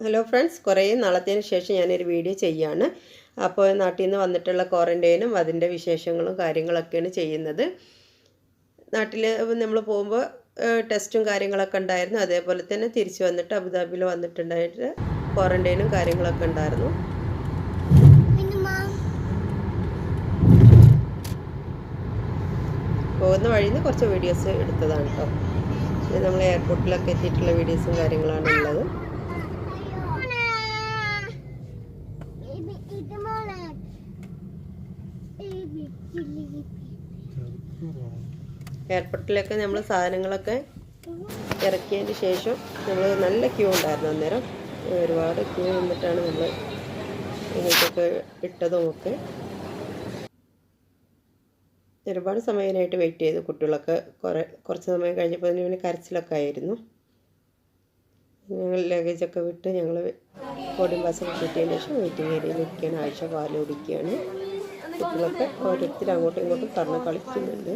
Hello friends കുറേ നാളത്തിന് ശേഷം ഞാനൊരു വീഡിയോ ചെയ്യാണ്. അപ്പോൾ നാട്ടിൽ നിന്ന് വന്നിട്ടുള്ള ക്വാറന്റൈനും അതിന്റെ വിശേഷങ്ങളും കാര്യങ്ങളൊക്കെയാണ് ചെയ്യുന്നത്. നാട്ടിൽ നമ്മൾ പോകുമ്പോൾ ടെസ്റ്റും കാര്യങ്ങളൊക്കെ ഉണ്ടായിരുന്നു. അതേപോലെ തന്നെ തിരിച്ചു വന്നിട്ട് അബുദാബിയിൽ വന്നിട്ടുണ്ടായിട്ട് ക്വാറന്റൈനും കാര്യങ്ങളൊക്കെ ഉണ്ടായിരുന്നു. പോകുന്ന വഴിയിൽ നിന്ന് കുറച്ച് വീഡിയോസ് എടുത്തതാണ് കേട്ടോ നമ്മൾ എയർപോർട്ടിലൊക്കെ എത്തിയിട്ടുള്ള വീഡിയോസും കാര്യങ്ങളാണ് ഉള്ളത്. എയർപോർട്ടിലൊക്കെ നമ്മൾ സാധനങ്ങളൊക്കെ ഇറക്കിയതിന് ശേഷം നമ്മൾ നല്ല ക്യൂ ഉണ്ടായിരുന്നു അന്നേരം. ഒരുപാട് ക്യൂ നിന്നിട്ടാണ് നമ്മൾ ഇങ്ങോട്ടൊക്കെ ഇട്ടതും ഒക്കെ ഒരുപാട് സമയമായിട്ട് വെയിറ്റ് ചെയ്തു കുട്ടികളൊക്കെ കുറേ കുറച്ച് സമയം കഴിഞ്ഞപ്പോൾ തന്നെ ഇവന് കരച്ചിലൊക്കെ ആയിരുന്നു. ഞങ്ങൾ ലഗേജൊക്കെ വിട്ട് ഞങ്ങൾ ബോർഡിംഗ് ബസ്സൊക്കെ കിട്ടിയതിന് ശേഷം വെയിറ്റിംഗ് ഏരിയയിൽ ഇരിക്കുകയാണ്. ആഴ്ച പാൽ കുടിക്കുകയാണ്. കുട്ടികളൊക്കെ ഓരോരുത്തർ അങ്ങോട്ടും ഇങ്ങോട്ടും പറഞ്ഞ് കളിക്കുന്നുണ്ട്.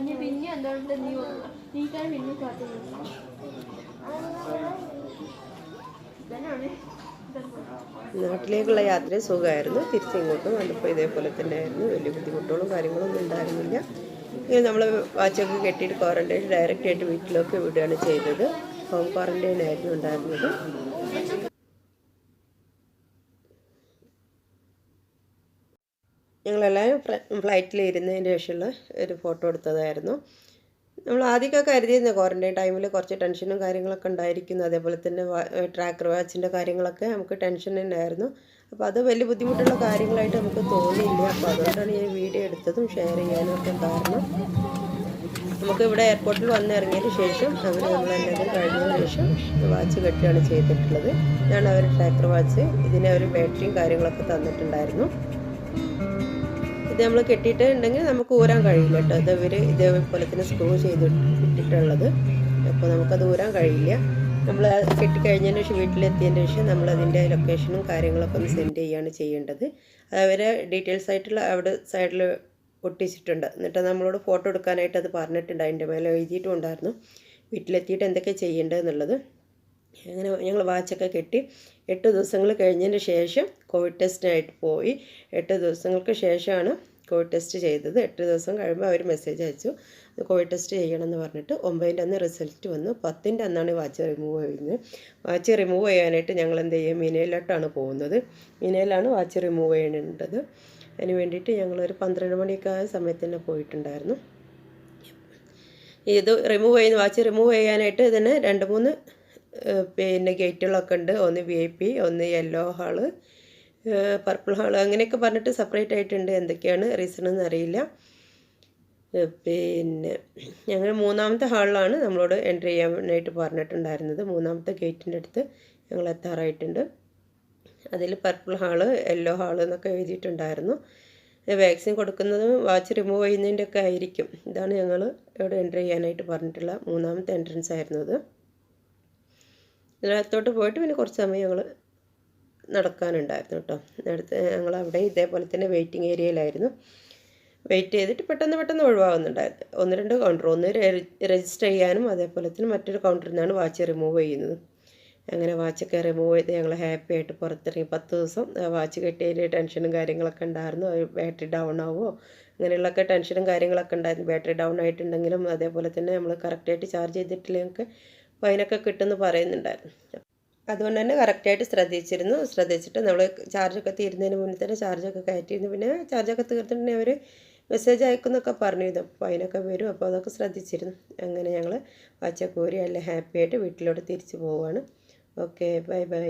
ഇനി പിന്നെ എന്തുകൊണ്ട് നീ നീക്കാൻ പിന്നെ കാത്തു ഇതന്നെയാണ്. നാട്ടിലേക്കുള്ള യാത്ര സുഖമായിരുന്നു. തിരിച്ചിങ്ങോട്ടും വന്നപ്പോൾ ഇതേപോലെ തന്നെ ആയിരുന്നു വലിയ ബുദ്ധിമുട്ടുകളും കാര്യങ്ങളൊന്നും ഉണ്ടായിരുന്നില്ല. ഇങ്ങനെ നമ്മൾ വാച്ചൊക്കെ കെട്ടിയിട്ട് ക്വാറന്റൈൻ ഡയറക്റ്റ് ആയിട്ട് വീട്ടിലൊക്കെ വിടുകയാണ് ചെയ്തത്. ഹോം ക്വാറന്റൈൻ ആയിരുന്നു ഉണ്ടായിരുന്നത്. ഞങ്ങളെല്ലാവരും ഫ്ലൈറ്റിൽ ഇരുന്നതിന് ശേഷമുള്ള ഒരു ഫോട്ടോ എടുത്തതായിരുന്നു. നമ്മൾ ആദ്യമൊക്കെ കരുതിയിരുന്നു ക്വാറന്റൈൻ ടൈമിൽ കുറച്ച് ടെൻഷനും കാര്യങ്ങളൊക്കെ ഉണ്ടായിരിക്കുന്നു. അതേപോലെ തന്നെ ട്രാക്കർ വാച്ചിന്റെ കാര്യങ്ങളൊക്കെ നമുക്ക് ടെൻഷൻ ഉണ്ടായിരുന്നു അപ്പോൾ അത് വലിയ ബുദ്ധിമുട്ടുള്ള കാര്യങ്ങളായിട്ട് നമുക്ക് തോന്നിയില്ല. അപ്പോൾ അതുകൊണ്ടാണ് ഞാൻ വീഡിയോ എടുത്തതും ഷെയർ ചെയ്യാനും ഒക്കെ കാരണം നമുക്ക് ഇവിടെ എയർപോർട്ടിൽ വന്നിറങ്ങിയതിന് ശേഷം അവർ നമ്മളെല്ലാവരും കഴിഞ്ഞതിന് ശേഷം വാച്ച് കെട്ടിയാണ് ചെയ്തിട്ടുള്ളത്. ഞാൻ അവർ ട്രാക്കർ വാച്ച് ഇതിന് അവർ ബാറ്ററിയും കാര്യങ്ങളൊക്കെ തന്നിട്ടുണ്ടായിരുന്നു. ഇത് നമ്മൾ കെട്ടിയിട്ടുണ്ടെങ്കിൽ നമുക്ക് ഊരാൻ കഴിയില്ല കേട്ടോ. ഇത് ഇവർ ഇതേപോലെ തന്നെ സ്ക്രൂ ചെയ്ത് ഇട്ടിട്ടുള്ളത്. അപ്പോൾ നമുക്കത് ഊരാൻ കഴിയില്ല. നമ്മൾ കെട്ടിക്കഴിഞ്ഞതിന് ശേഷം വീട്ടിലെത്തിയതിന് ശേഷം നമ്മൾ അതിന്റെ ലൊക്കേഷനും കാര്യങ്ങളൊക്കെ ഒന്ന് സെൻഡ് ചെയ്യുകയാണ് ചെയ്യേണ്ടത്. അതവരെ ഡീറ്റെയിൽസ് ആയിട്ടുള്ള അവിടെ സൈഡിൽ ഒട്ടിച്ചിട്ടുണ്ട്. എന്നിട്ട് നമ്മളോട് ഫോട്ടോ എടുക്കാനായിട്ട് അത് പറഞ്ഞിട്ടുണ്ട്. അതിന്റെ മേലെ എഴുതിയിട്ടും ഉണ്ടായിരുന്നു വീട്ടിലെത്തിയിട്ട് എന്തൊക്കെ ചെയ്യേണ്ടത് എന്നുള്ളത്. അങ്ങനെ ഞങ്ങൾ വാച്ചൊക്കെ കെട്ടി എട്ട് ദിവസങ്ങൾ കഴിഞ്ഞതിന് ശേഷം കോവിഡ് ടെസ്റ്റിനായിട്ട് പോയി. എട്ട് ദിവസങ്ങൾക്ക് ശേഷമാണ് കോവിഡ് ടെസ്റ്റ് ചെയ്തത്. എട്ട് ദിവസം കഴിയുമ്പോൾ അവർ മെസ്സേജ് അയച്ചു. കോവിഡ് ടെസ്റ്റ് ചെയ്യണമെന്ന് പറഞ്ഞിട്ട് ഒമ്പതിന്റെ അന്ന് റിസൾട്ട് വന്നു. പത്തിന്റെ അന്നാണ് വാച്ച് റിമൂവ് ചെയ്യുന്നത് വാച്ച് റിമൂവ് ചെയ്യാനായിട്ട് ഞങ്ങൾ എന്ത് ചെയ്യും? മീനയിലോട്ടാണ് പോകുന്നത്. മീനയിലാണ് വാച്ച് റിമൂവ് ചെയ്യേണ്ടത്. അതിന് വേണ്ടിയിട്ട് ഞങ്ങളൊരു പന്ത്രണ്ട് മണിയൊക്കെ ആയ സമയത്ത് തന്നെ പോയിട്ടുണ്ടായിരുന്നു. ഇത് റിമൂവ് ചെയ്യുന്ന വാച്ച് റിമൂവ് ചെയ്യാനായിട്ട് ഇതിന് രണ്ട് മൂന്ന് പിന്നെ ഗേറ്റുകളൊക്കെ ഉണ്ട്. ഒന്ന് വി ഐ പി ഒന്ന് യെല്ലോ ഹാൾ പർപ്പിൾ ഹാൾ അങ്ങനെയൊക്കെ പറഞ്ഞിട്ട് സെപ്പറേറ്റ് ആയിട്ടുണ്ട്. എന്തൊക്കെയാണ് റീസൺ എന്ന് അറിയില്ല. പിന്നെ ഞങ്ങൾ മൂന്നാമത്തെ ഹാളിലാണ് നമ്മളോട് എൻട്രി ചെയ്യാനായിട്ട് പറഞ്ഞിട്ടുണ്ടായിരുന്നത്. മൂന്നാമത്തെ ഗേറ്റിന്റെ അടുത്ത് ഞങ്ങൾ എത്താറായിട്ടുണ്ട്. അതിൽ പർപ്പിൾ ഹാൾ യെല്ലോ ഹാൾ എന്നൊക്കെ എഴുതിയിട്ടുണ്ടായിരുന്നു. വാക്സിൻ കൊടുക്കുന്നതും വാച്ച് റിമൂവ് ചെയ്യുന്നതിന്റെ ഒക്കെ ആയിരിക്കും. ഇതാണ് ഞങ്ങൾ ഇവിടെ എന്റർ ചെയ്യാനായിട്ട് പറഞ്ഞിട്ടുള്ള മൂന്നാമത്തെ എൻട്രൻസ് ആയിരുന്നത്. ഇതിനകത്തോട്ട് പോയിട്ട് പിന്നെ കുറച്ച് സമയം ഞങ്ങൾ നടക്കാനുണ്ടായിരുന്നു കേട്ടോ. അടുത്ത് ഞങ്ങൾ അവിടെ ഇതേപോലെ തന്നെ വെയിറ്റിംഗ് ഏരിയയിലായിരുന്നു വെയിറ്റ് ചെയ്തിട്ട് പെട്ടെന്ന് പെട്ടെന്ന് ഒഴിവാകുന്നുണ്ടായിരുന്നു. ഒന്ന് രണ്ട് കൗണ്ടർ ഒന്ന് രജിസ്റ്റർ ചെയ്യാനും അതേപോലെ തന്നെ മറ്റൊരു കൗണ്ടറിൽ നിന്നാണ് വാച്ച് റിമൂവ് ചെയ്യുന്നത്. അങ്ങനെ വാച്ചൊക്കെ റിമൂവ് ചെയ്ത് ഞങ്ങൾ ഹാപ്പി ആയിട്ട് പുറത്തിറങ്ങി. പത്ത് ദിവസം വാച്ച് കെട്ടിയതിന്റെ ടെൻഷനും കാര്യങ്ങളൊക്കെ ഉണ്ടായിരുന്നു. ബാറ്ററി ഡൗൺ ആവുമോ അങ്ങനെയുള്ളൊക്കെ ടെൻഷനും കാര്യങ്ങളൊക്കെ ഉണ്ടായിരുന്നു. ബാറ്ററി ഡൗൺ ആയിട്ടുണ്ടെങ്കിലും അതേപോലെ തന്നെ നമ്മൾ കറക്റ്റായിട്ട് ചാർജ് ചെയ്തിട്ടില്ലെങ്കിൽ ഫൈനൊക്കെ കിട്ടുമെന്ന് പറയുന്നുണ്ടായിരുന്നു. അതുകൊണ്ട് തന്നെ കറക്റ്റായിട്ട് ശ്രദ്ധിച്ചിരുന്നു. ശ്രദ്ധിച്ചിട്ട് നമ്മൾ ചാർജൊക്കെ തീരുന്നതിന് മുന്നേ തന്നെ ചാർജൊക്കെ കയറ്റിയിരുന്നു. പിന്നെ ചാർജൊക്കെ തീർത്തിട്ടുണ്ടെങ്കിൽ അവർ മെസ്സേജ് അയക്കുന്നൊക്കെ പറഞ്ഞിരുന്നു അപ്പോൾ അതിനൊക്കെ വരും. അപ്പോൾ അതൊക്കെ ശ്രദ്ധിച്ചിരുന്നു. അങ്ങനെ ഞങ്ങൾ പച്ചക്കൂരി നല്ല എല്ലാം ഹാപ്പി ആയിട്ട് വീട്ടിലോട്ട് തിരിച്ചു പോവുകയാണ് ഓക്കെ ബൈ ബൈ